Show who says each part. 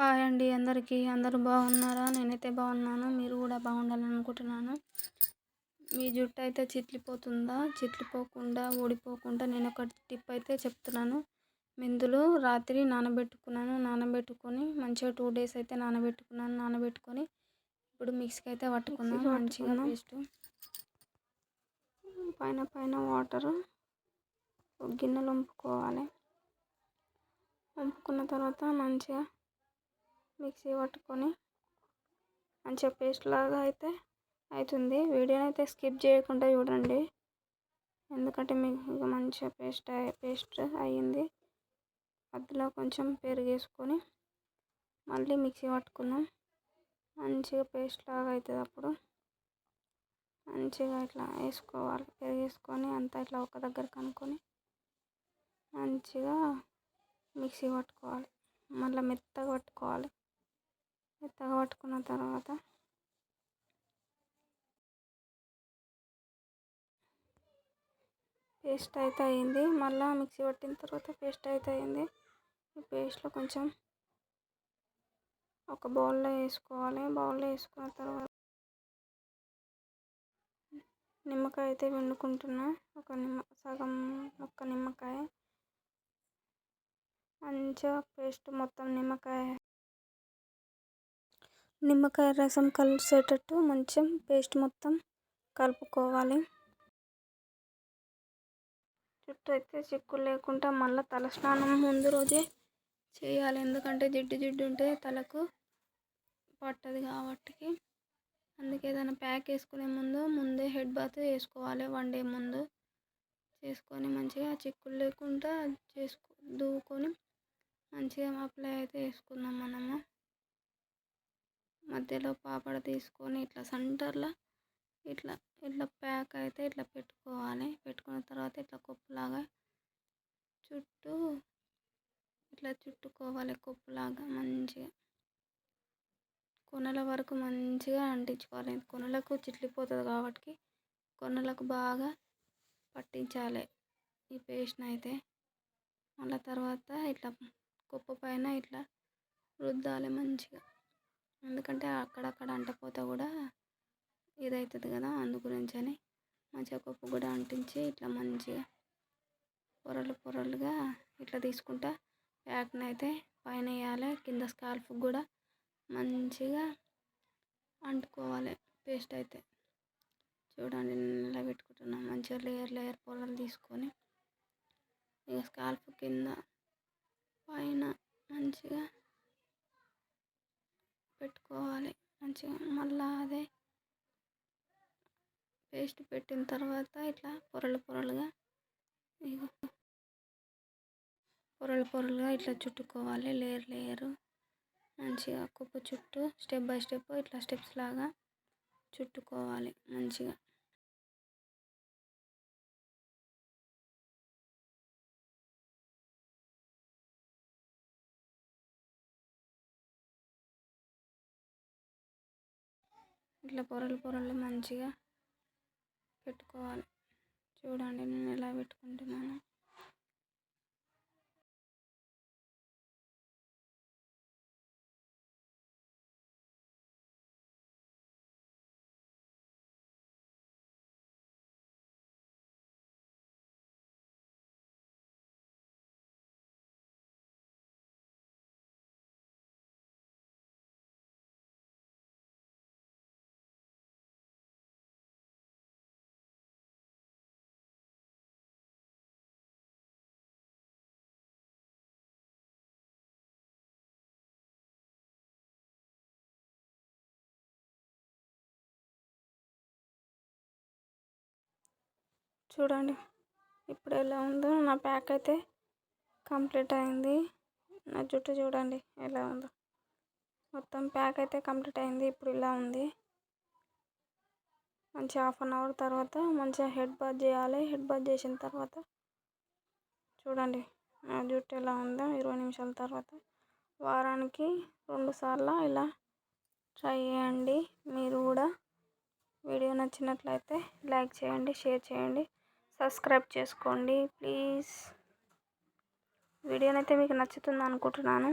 Speaker 1: Hi అండి అందరికీ. అందరూ బాగున్నారా? నేనైతే బాగున్నాను. మీరు కూడా బాగుండాలని అనుకుంటున్నాను. మీ జుట్టు అయితే చిట్లిపోతుందా? చిట్లిపోకుండా ఊడిపోకుండా నేను ఒక టిప్ అయితే చెప్తున్నాను. మెంతులు రాత్రి నానబెట్టుకున్నాను. నానబెట్టుకొని మంచిగా టూ డేస్ అయితే నానబెట్టుకున్నాను. నానబెట్టుకొని ఇప్పుడు మిక్సీకి అయితే పట్టుకున్నాను. మంచిగా పేస్ట్. పైన పైన వాటర్ గిన్నెలు వంపుకోవాలి వంపుకున్న తర్వాత మంచిగా మిక్సీ పట్టుకొని మంచిగా పేస్ట్ లాగా అయితే అవుతుంది వీడియోని అయితే స్కిప్ చేయకుండా చూడండి. ఎందుకంటే మీకు ఇంకా మంచిగా పేస్ట్ పేస్ట్ అయ్యింది. మధ్యలో కొంచెం పెరిగేసుకొని మళ్ళీ మిక్సీ పట్టుకుందాం. మంచిగా పేస్ట్ లాగా అవుతుంది అప్పుడు. మంచిగా ఇట్లా వేసుకోవాలి పెరిగేసుకొని అంతా ఇట్లా ఒక దగ్గర కనుక్కొని మంచిగా మిక్సీ పట్టుకోవాలి. మళ్ళీ మెత్తగా పట్టుకోవాలి. మెత్తగా పట్టుకున్న తర్వాత పేస్ట్ అయితే అయింది. మళ్ళీ మిక్సీ పట్టిన తర్వాత పేస్ట్ అయితే అయింది. ఈ పేస్ట్లో కొంచెం ఒక బౌల్లో వేసుకోవాలి. బౌల్లో వేసుకున్న తర్వాత నిమ్మకాయ అయితే వండుకుంటున్నా ఒక నిమ్మ సగం ఒక నిమ్మకాయ. మంచిగా పేస్ట్ మొత్తం నిమ్మకాయ నిమ్మకాయ రసం కలిసేటట్టు మంచిగా పేస్ట్ మొత్తం కలుపుకోవాలి. జుట్టు అయితే చిక్కులు లేకుండా మళ్ళీ తలస్నానం ముందు రోజే చేయాలి. ఎందుకంటే జిడ్డు జిడ్డు ఉంటే తలకు పట్టదు కాబట్టి అందుకే ఏదైనా ప్యాక్ వేసుకునే ముందు ముందే హెడ్ బాత్ వేసుకోవాలి. వన్ డే ముందు చేసుకొని మంచిగా చిక్కులు లేకుండా చేసుకో దువ్వుకొని మంచిగా అప్లై అయితే వేసుకుందాం మనము. మధ్యలో పాపడ తీసుకొని ఇట్లా సెంటర్లో ఇట్లా ఇట్లా ప్యాక్ అయితే ఇట్లా పెట్టుకోవాలి. పెట్టుకున్న తర్వాత ఇట్లా కొప్పులాగా చుట్టూ ఇట్లా చుట్టుకోవాలి కొప్పులాగా మంచిగా. కొనల వరకు మంచిగా అంటించుకోవాలి. కొనలకు చిట్లిపోతుంది కాబట్టి కొనలకు బాగా పట్టించాలి ఈ పేస్ట్ని అయితే. మళ్ళీ తర్వాత ఇట్లా కొప్ప పైన ఇట్లా రుద్దాలి మంచిగా. ఎందుకంటే అక్కడక్కడ అంటపోతే కూడా ఇదవుతుంది కదా అందు గురించి అని మంచిగా పప్పు కూడా అంటించి ఇట్లా మంచిగా పొరలు పొరలుగా ఇట్లా తీసుకుంటా ప్యాక్ని అయితే పైన వేయాలి కింద స్కాల్ఫ్ కూడా మంచిగా అంటుకోవాలి పేస్ట్ అయితే. చూడండి నేను ఇలా పెట్టుకుంటున్నాను మంచిగా లేయర్ లేయర్ పొరలు తీసుకొని ఇక స్కాల్ఫ్ కింద పైన మంచిగా పెట్టుకోవాలి మంచిగా మళ్ళీ అదే పేస్ట్ పెట్టిన తర్వాత ఇట్లా పొరలు పొరలుగా పొరలు పొరలుగా ఇట్లా చుట్టుకోవాలి. Layer layer. మంచిగా కుప్ప చుట్టూ స్టెప్ బై స్టెప్ ఇట్లా స్టెప్స్ లాగా చుట్టుకోవాలి మంచిగా. ఇట్లా పొరలు పొరలు మంచిగా పెట్టుకోవాలి. చూడండి నేను ఎలా పెట్టుకుంటున్నాను. చూడండి. ఇప్పుడు ఎలా ఉందో నా ప్యాక్ అయితే కంప్లీట్ అయింది. నా జుట్టు చూడండి ఎలా ఉందో. మొత్తం ప్యాక్ అయితే కంప్లీట్ అయింది. ఇప్పుడు ఇలా ఉంది. మంచి హాఫ్ అన్ అవర్ తర్వాత మంచిగా హెడ్ బాత్ చేయాలి. హెడ్ బాత్ చేసిన తర్వాత చూడండి నా జుట్టు ఎలా ఉందో ఇరవై నిమిషాల తర్వాత. వారానికి రెండు సార్లు ఇలా ట్రై చేయండి. మీరు కూడా వీడియో నచ్చినట్లయితే లైక్ చేయండి షేర్ చేయండి. సబ్స్క్రైబ్ చేసుకోండి ప్లీజ్. వీడియోనైతే మీకు నచ్చుతుంది అనుకుంటున్నాను